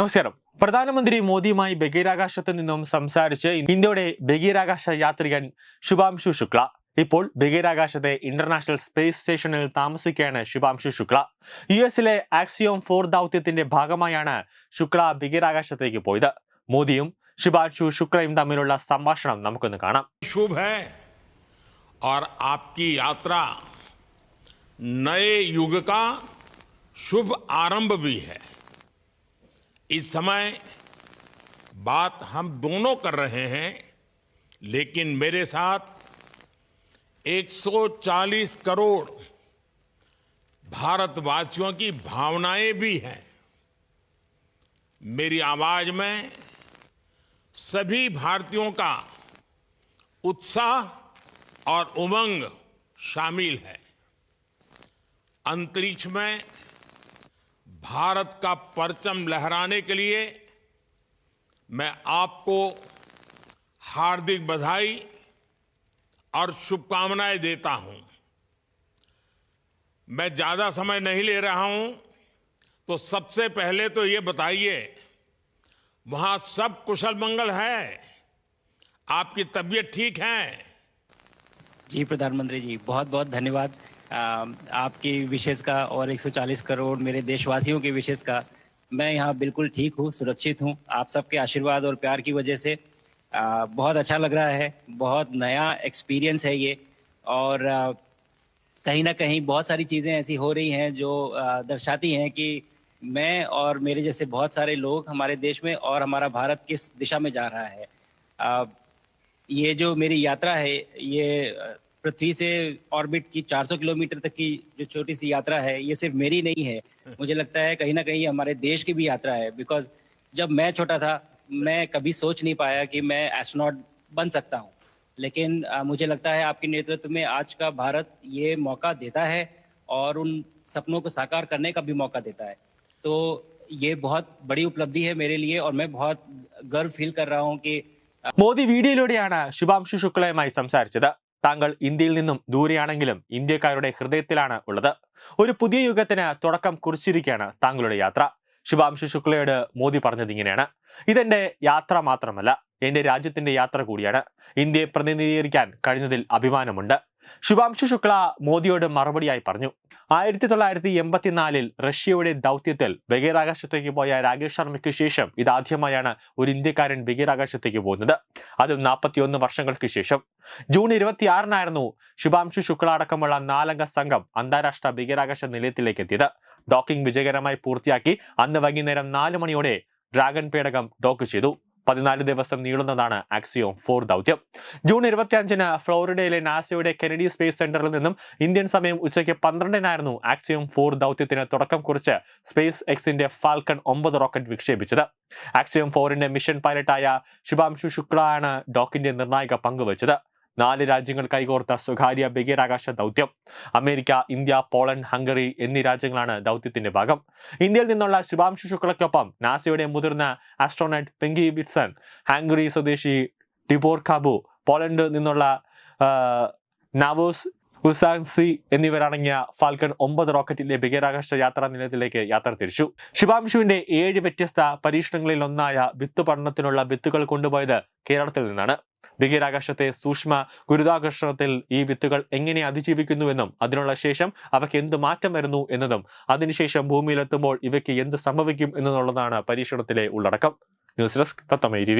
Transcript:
നമസ്കാരം. പ്രധാനമന്ത്രി മോദിയുമായി ബഹിരാകാശത്ത് നിന്നും സംസാരിച്ച് ഇന്ത്യയുടെ ബഹിരാകാശ യാത്രികൻ ശുഭാംശു ശുക്ല. ഇപ്പോൾ ബഹിരാകാശത്തെ ഇന്റർനാഷണൽ സ്പേസ് സ്റ്റേഷനിൽ താമസിക്കുകയാണ് ശുഭാംശു ശുക്ല. യു എസിലെ ആക്സിയോം ഫോർ ദൗത്യത്തിന്റെ ഭാഗമായാണ് ശുക്ല ബഹിരാകാശത്തേക്ക് പോയത്. മോദിയും ശുഭാംശു ശുക്ലയും തമ്മിലുള്ള സംഭാഷണം നമുക്കൊന്ന് കാണാം. ശുഭ യാത്ര ആരംഭ ഭീ ഹൈ. इस समय बात हम दोनों कर रहे हैं, लेकिन मेरे साथ 140 करोड़ भारतवासियों की भावनाएँ भी हैं। मेरी आवाज़ में सभी भारतीयों का उत्साह और उमंग शामिल है। अंतरिक्ष में भारत का परचम लहराने के लिए मैं आपको हार्दिक बधाई और शुभकामनाएँ देता हूँ। मैं ज़्यादा समय नहीं ले रहा हूँ तो सबसे पहले तो ये बताइए, वहाँ सब कुशल मंगल है? आपकी तबीयत ठीक है? जी, प्रधानमंत्री जी बहुत बहुत धन्यवाद। आपकी विशेष का और 140 करोड़ मेरे देशवासियों के विशेष का मैं यहाँ बिल्कुल ठीक हूँ सुरक्षित हूँ। आप सबके आशीर्वाद और प्यार की वजह से आ, बहुत अच्छा लग रहा है बहुत नया एक्सपीरियंस है ये। और आ, कहीं ना कहीं बहुत सारी चीज़ें ऐसी हो रही हैं जो दर्शाती हैं कि मैं और मेरे जैसे बहुत सारे लोग हमारे देश में और हमारा भारत किस दिशा में जा रहा है। ये जो मेरी यात्रा है ये पृथ्वी से ऑर्बिट की 400 किलोमीटर तक की जो छोटी सी यात्रा है ये सिर्फ मेरी नहीं है मुझे लगता है कहीं ना कहीं हमारे देश की भी यात्रा है बिकॉज जब मैं छोटा था मैं कभी सोच नहीं पाया कि मैं एस्ट्रोनॉट बन सकता हूँ लेकिन अ, मुझे लगता है आपके नेतृत्व में आज का भारत ये मौका देता है और उन सपनों को साकार करने का भी मौका देता है तो ये बहुत बड़ी उपलब्धि है मेरे लिए और मैं बहुत गर्व फील कर रहा हूँ कि മോദി വീഡിയോയിലൂടെയാണ് ശുഭാംശു ശുക്ലയുമായി സംസാരിച്ചത് താങ്കൾ ഇന്ത്യയിൽ നിന്നും ദൂരെയാണെങ്കിലും ഇന്ത്യക്കാരുടെ ഹൃദയത്തിലാണ് ഉള്ളത്. ഒരു പുതിയ യുഗത്തിന് തുടക്കം കുറിച്ചിരിക്കുകയാണ് താങ്കളുടെ യാത്ര. ശുഭാംശു ശുക്ലയോട് മോദി പറഞ്ഞത് ഇങ്ങനെയാണ്. ഇതെന്റെ യാത്ര മാത്രമല്ല എന്റെ രാജ്യത്തിന്റെ യാത്ര കൂടിയാണ്. ഇന്ത്യയെ പ്രതിനിധീകരിക്കാൻ കഴിഞ്ഞതിൽ അഭിമാനമുണ്ട്. ശുഭാംശു ശുക്ല മോദിയോട് മറുപടിയായി പറഞ്ഞു. ആയിരത്തി തൊള്ളായിരത്തി എൺപത്തിനാലിൽ റഷ്യയുടെ ദൗത്യത്തിൽ ബഹിരാകാശത്തേക്ക് പോയ രാകേഷ് ശർമ്മയ്ക്ക് ശേഷം ഇതാദ്യമായാണ് ഒരു ഇന്ത്യക്കാരൻ ബഹിരാകാശത്തേക്ക് പോകുന്നത്. അതും നാൽപ്പത്തിയൊന്ന് വർഷങ്ങൾക്ക് ശേഷം. ജൂൺ ഇരുപത്തിയാറിനായിരുന്നു ശുഭാംശു ശുക്ല അടക്കമുള്ള നാലംഗ സംഘം അന്താരാഷ്ട്ര ബഹിരാകാശ നിലയത്തിലേക്ക് എത്തിയത്. ഡോക്കിംഗ് വിജയകരമായി പൂർത്തിയാക്കി അന്ന് വൈകുന്നേരം നാല് മണിയോടെ ഡ്രാഗൺ പേടകം ഡോക്ക് ചെയ്തു. പതിനാല് ദിവസം നീളുന്നതാണ് ആക്സിയോം ഫോർ ദൗത്യം. ജൂൺ ഇരുപത്തിയഞ്ചിന് ഫ്ലോറിഡയിലെ നാസയുടെ കെനഡി സ്പേസ് സെന്ററിൽ നിന്നും ഇന്ത്യൻ സമയം ഉച്ചയ്ക്ക് പന്ത്രണ്ടിനായിരുന്നു ആക്സിയോം ഫോർ ദൗത്യത്തിന് തുടക്കം കുറിച്ച് സ്പേസ് എക്സിന്റെ ഫാൽക്കൺ ഒമ്പത് റോക്കറ്റ് വിക്ഷേപിച്ചത്. ആക്സിയോം ഫോറിന്റെ മിഷൻ പൈലറ്റായ ശുഭാംശു ശുക്ല ആണ് ഡോക്കിന്റെ നിർണായക പങ്കുവച്ചത് നാല് രാജ്യങ്ങൾ കൈകോർത്ത സ്വകാര്യ ബഹിരാകാശ ദൗത്യം. അമേരിക്ക ഇന്ത്യ പോളണ്ട് ഹംഗറി എന്നീ രാജ്യങ്ങളാണ് ദൗത്യത്തിന്റെ ഭാഗം. ഇന്ത്യയിൽ നിന്നുള്ള ശുഭാംശു ശുക്ലയ്ക്കൊപ്പം നാസയുടെ മുതിർന്ന ആസ്ട്രോണറ്റ് പെങ്കി വിറ്റ്സൺ ഹംഗറി സ്വദേശി ടിബോർ കാബു പോളണ്ട് നിന്നുള്ള നാവോസ് ഉസാൻസി എന്നിവരടങ്ങിയ ഫാൽക്കൺ ഒമ്പത് റോക്കറ്റിന്റെ ബഹിരാകാശ യാത്രാ നിലയത്തിലേക്ക് യാത്ര തിരിച്ചു. ശുഭാംശുവിന്റെ ഏഴ് വ്യത്യസ്ത പരീക്ഷണങ്ങളിൽ ഒന്നായ വിത്ത് പഠനത്തിനുള്ള വിത്തുകൾ കൊണ്ടുപോയത് കേരളത്തിൽ നിന്നാണ്. ബഹിരാകാശത്തെ സൂക്ഷ്മ ഗുരുതാകർഷണത്തിൽ ഈ വിത്തുകൾ എങ്ങനെ അതിജീവിക്കുന്നുവെന്നും അതിനുള്ള ശേഷം അവയ്ക്ക് എന്ത് മാറ്റം വരുന്നു എന്നതും അതിനുശേഷം ഭൂമിയിലെത്തുമ്പോൾ ഇവയ്ക്ക് എന്ത് സംഭവിക്കും എന്നുള്ളതാണ് പരീക്ഷണത്തിലെ ഉള്ളടക്കം. News desk തത്തമൈ T